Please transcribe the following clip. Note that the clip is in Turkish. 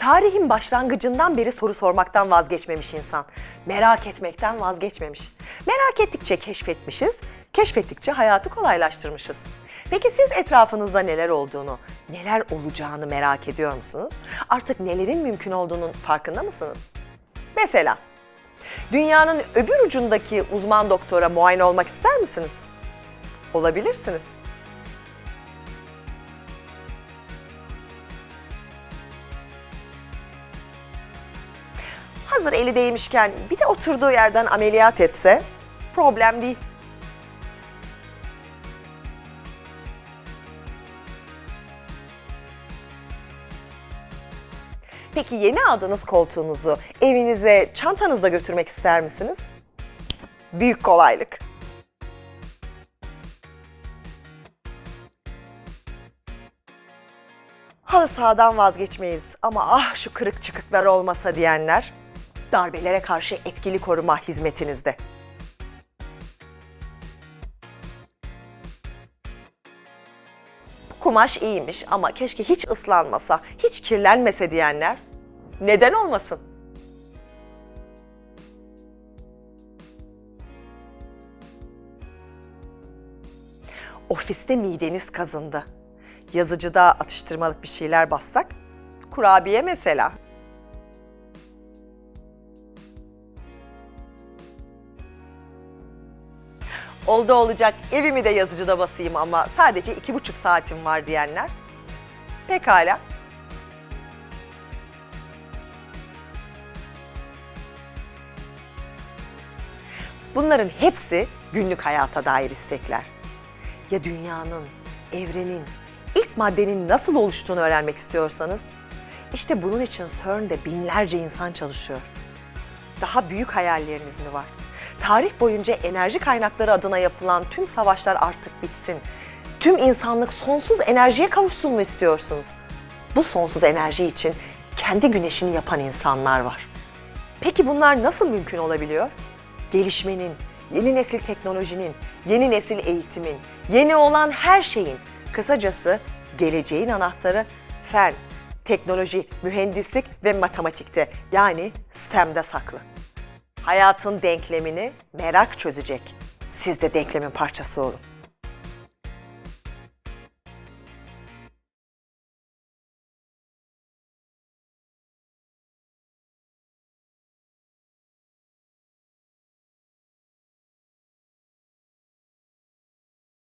Tarihin başlangıcından beri soru sormaktan vazgeçmemiş insan. Merak etmekten vazgeçmemiş. Merak ettikçe keşfetmişiz, keşfettikçe hayatı kolaylaştırmışız. Peki siz etrafınızda neler olduğunu, neler olacağını merak ediyor musunuz? Artık nelerin mümkün olduğunun farkında mısınız? Mesela dünyanın öbür ucundaki uzman doktora muayene olmak ister misiniz? Olabilirsiniz. Hazır eli değmişken bir de oturduğu yerden ameliyat etse problem değil. Peki yeni aldığınız koltuğunuzu evinize çantanızda götürmek ister misiniz? Büyük kolaylık. Halı sahadan vazgeçmeyiz ama ah şu kırık çıkıklar olmasa diyenler darbelere karşı etkili koruma hizmetinizde. Kumaş iyiymiş ama keşke hiç ıslanmasa, hiç kirlenmese diyenler neden olmasın? Ofiste mideniz kazındı. Yazıcıda atıştırmalık bir şeyler bassak, kurabiye mesela. Oldu olacak evimi de yazıcıda basayım ama sadece iki buçuk saatim var diyenler. Pekala. Bunların hepsi günlük hayata dair istekler. Ya dünyanın, evrenin, ilk maddenin nasıl oluştuğunu öğrenmek istiyorsanız, işte bunun için CERN'de binlerce insan çalışıyor. Daha büyük hayalleriniz mi var? Tarih boyunca enerji kaynakları adına yapılan tüm savaşlar artık bitsin. Tüm insanlık sonsuz enerjiye kavuşsun mu istiyorsunuz? Bu sonsuz enerji için kendi güneşini yapan insanlar var. Peki bunlar nasıl mümkün olabiliyor? Gelişmenin, yeni nesil teknolojinin, yeni nesil eğitimin, yeni olan her şeyin, kısacası geleceğin anahtarı fen, teknoloji, mühendislik ve matematikte yani STEM'de saklı. Hayatın denklemini merak çözecek. Siz de denklemin parçası olun.